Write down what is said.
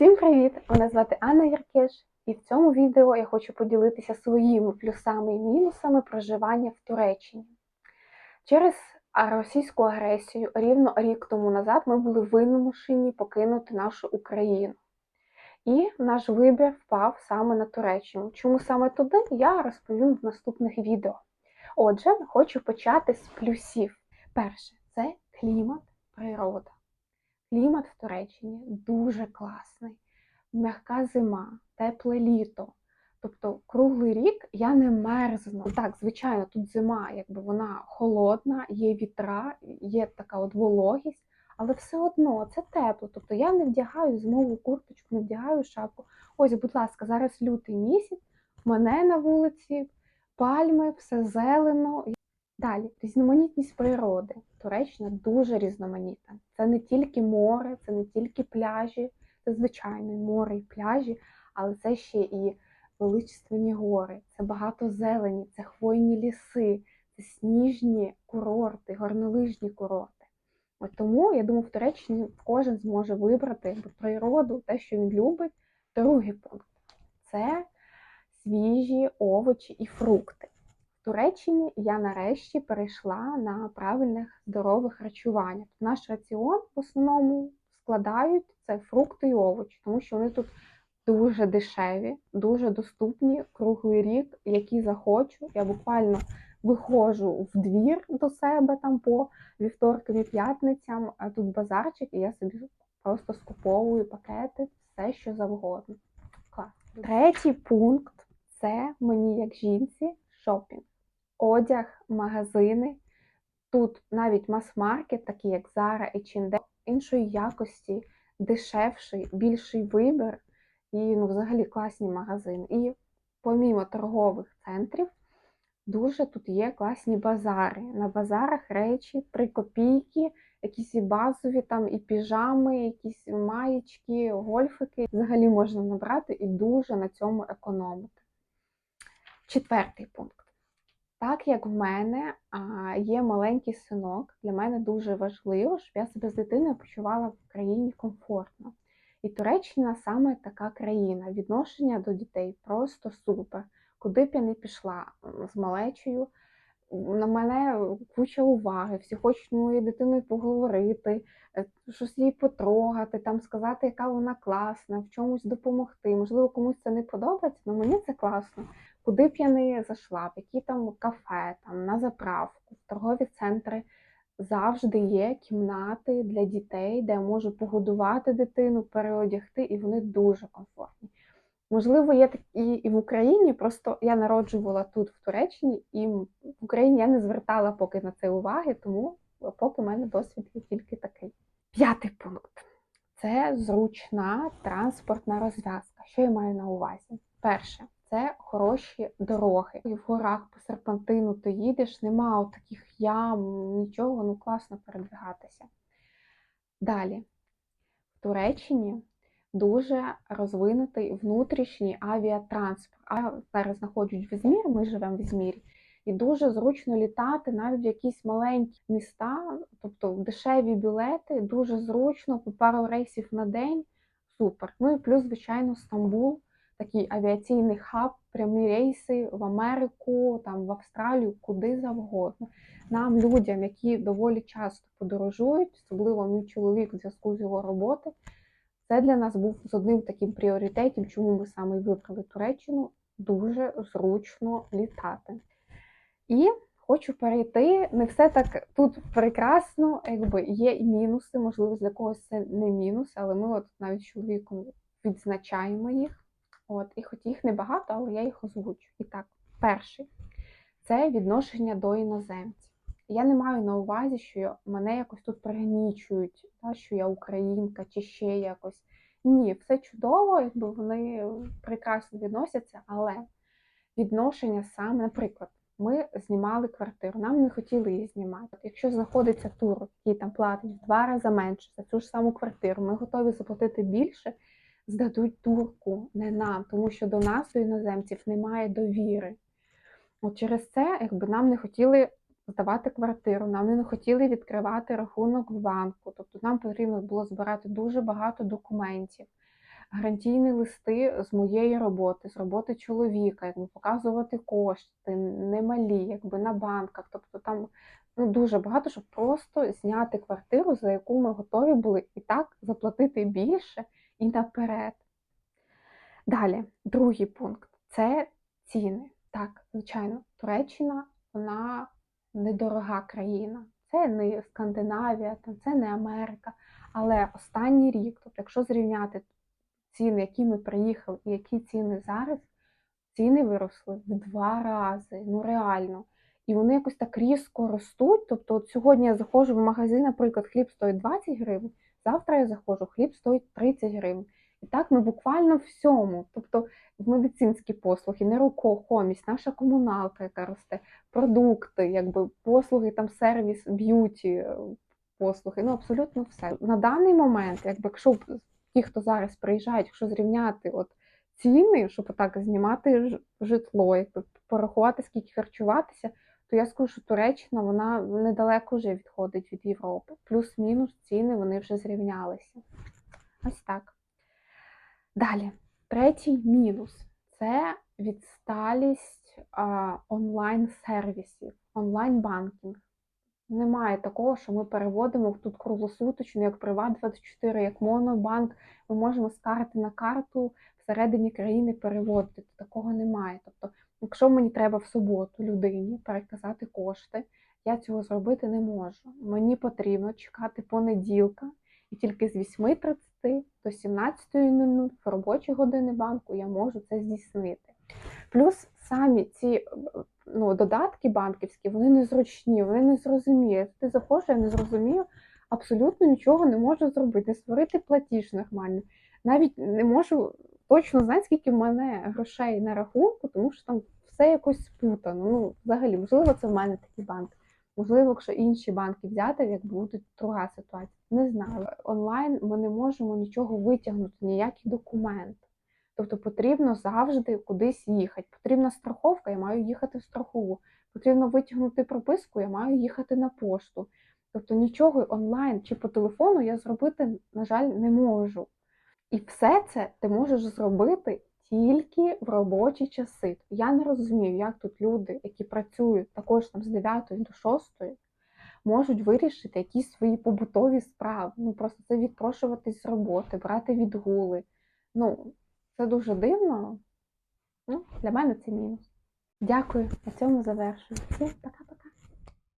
Всім привіт! Мене звати Анна Яркеш, і в цьому відео я хочу поділитися своїми плюсами і мінусами проживання в Туреччині. Через російську агресію рівно рік тому назад ми були вимушені покинути нашу Україну. І наш вибір впав саме на Туреччину. Чому саме туди, я розповім в наступних відео. Отже, хочу почати з плюсів. Перше це клімат, природа. Клімат в Туреччині дуже класний, м'яка зима, тепле літо. Тобто круглий рік я не мерзну. Так, звичайно, тут зима, якби вона холодна, є вітра, є така от вологість, але все одно це тепло. Тобто я не вдягаю зимову курточку, не вдягаю шапку. Ось, будь ласка, зараз лютий місяць, мене на вулиці пальми, все зелено. Далі, різноманітність природи. Туреччина дуже різноманітна. Це не тільки море, це не тільки пляжі, це звичайно море і пляжі, але це ще і величественні гори, це багато зелені, це хвойні ліси, це сніжні курорти, горнолижні курорти. От тому, я думаю, в Туреччині кожен зможе вибрати природу, те, що він любить. Другий пункт це свіжі овочі і фрукти. Туреччині я нарешті перейшла на правильних здорових харчування. Наш раціон в основному складають це фрукти і овочі, тому що вони тут дуже дешеві, дуже доступні круглий рік, які захочу. Я буквально виходжу в двір до себе там по вівторкам і п'ятницям, а тут базарчик, і я собі просто скуповую пакети, все що завгодно. Клас. Третій пункт це мені як жінці шопінг одяг, магазини. Тут навіть мас-маркет, такі як Zara і H&M, іншої якості, дешевший, більший вибір і ну, взагалі класні магазини. І помімо торгових центрів, дуже тут є класні базари. На базарах речі 3 копійки, якісь і базові там і піжами, якісь маєчки, гольфики. Взагалі можна набрати і дуже на цьому економити. Четвертий пункт. Так як в мене є маленький синок, для мене дуже важливо, щоб я себе з дитиною почувала в країні комфортно. І Туреччина саме така країна. Відношення до дітей просто супер. Куди б я не пішла з малечею, на мене куча уваги, всі хочуть моєю дитиною поговорити, е, щось їй потрогати, там сказати, яка вона класна, в чомусь допомогти. Можливо, комусь це не подобається, але мені це класно. Куди б я не зайшла, в які там кафе, там на заправку, в торгові центри завжди є кімнати для дітей, де я можу погодувати дитину, переодягти, і вони дуже комфортні. Можливо, є такі і в Україні, просто я народжувала тут, в Туреччині, і в Україні я не звертала поки на це уваги, тому поки в мене досвід є тільки такий. П'ятий пункт це зручна транспортна розв'язка. Що я маю на увазі? Перше, це хороші дороги. І в горах по серпантину ти їдеш, нема таких ям, нічого, ну класно передвигатися. Далі, в Туреччині дуже розвинутий внутрішній авіатранспорт. А зараз знаходжусь в Ізмірі, ми живемо в Ізмірі, і дуже зручно літати навіть в якісь маленькі міста, тобто дешеві білети, дуже зручно, по пару рейсів на день. Супер. Ну і плюс, звичайно, Стамбул такий авіаційний хаб, прямі рейси в Америку, там в Австралію, куди завгодно. Нам, людям, які доволі часто подорожують, особливо мій чоловік в зв'язку з його роботи, це для нас був з одним таким пріоритетом, чому ми саме вибрали Туреччину, дуже зручно літати. І хочу перейти, не все так тут прекрасно, якби є і мінуси, можливо, для когось це не мінус, але ми от навіть чоловіком відзначаємо їх. От, І хоч їх небагато, але я їх озвучу. І так, перший це відношення до іноземців. Я не маю на увазі, що мене якось тут пригнічують, та, що я українка чи ще якось. Ні, все чудово, якби вони прекрасно відносяться, але відношення саме, наприклад, ми знімали квартиру, нам не хотіли її знімати. Якщо знаходиться тур, який там платить в два рази менше за цю ж саму квартиру, ми готові заплатити більше здадуть турку, не нам, тому що до нас, до іноземців, немає довіри. От через це, якби нам не хотіли здавати квартиру, нам не хотіли відкривати рахунок в банку. Тобто нам потрібно було збирати дуже багато документів. гарантійні листи з моєї роботи, з роботи чоловіка, якби показувати кошти, немалі, якби на банках. Тобто там ну, дуже багато, щоб просто зняти квартиру, за яку ми готові були і так заплатити більше і наперед. Далі, другий пункт це ціни. Так, звичайно, Туреччина вона недорога країна. Це не Скандинавія, це не Америка. Але останній рік, тобто, якщо зрівняти ціни, які ми приїхали, і які ціни зараз, ціни виросли в два рази. Ну реально. І вони якось так різко ростуть. Тобто, от сьогодні я заходжу в магазин, наприклад, хліб стоїть 20 гривень, завтра я заходжу, хліб стоїть 30 гривень. І так ми буквально всьому, тобто в медицинські послуги, нерухомість, наша комуналка, яка росте, продукти, якби послуги, там сервіс, б'юті, е, послуги, ну абсолютно все. На даний момент, якби якщо ті, хто зараз приїжджають, якщо зрівняти от ціни, щоб так знімати житло, якби порахувати, скільки харчуватися, то я скажу, що Туреччина вона недалеко вже відходить від Європи. Плюс-мінус ціни вони вже зрівнялися. Ось так. Далі, третій мінус це відсталість онлайн-сервісів, онлайн-банкінг. Немає такого, що ми переводимо тут круглосуточно, як Приват24, як Монобанк. Ми можемо з карти на карту всередині країни переводити. Такого немає. Тобто, якщо мені треба в суботу людині переказати кошти, я цього зробити не можу. Мені потрібно чекати понеділка, і тільки з 8.30 до 17.00 в робочі години банку я можу це здійснити. Плюс самі ці е, ну, додатки банківські, вони незручні, вони не зрозуміють. Ти заходиш, я не зрозумію, абсолютно нічого не можу зробити, створити платіж нормально. Навіть не можу точно знати, скільки в мене грошей на рахунку, тому що там все якось спутано. Ну, взагалі, можливо, це в мене такий банк. Можливо, якщо інші банки взяти, як буде друга ситуація. Не знаю. Онлайн ми не можемо нічого витягнути, ніякий документ. Тобто потрібно завжди кудись їхати. Потрібна страховка, я маю їхати в страхову. Потрібно витягнути прописку, я маю їхати на пошту. Тобто нічого онлайн чи по телефону я зробити, на жаль, не можу. І все це ти можеш зробити тільки в робочі часи. Я не розумію, як тут люди, які працюють також там з 9 до 6, можуть вирішити якісь свої побутові справи. Ну просто це відпрошуватись з роботи, брати відгули. Ну, це дуже дивно. Ну, для мене це мінус. Дякую. На цьому завершую. Всім пока.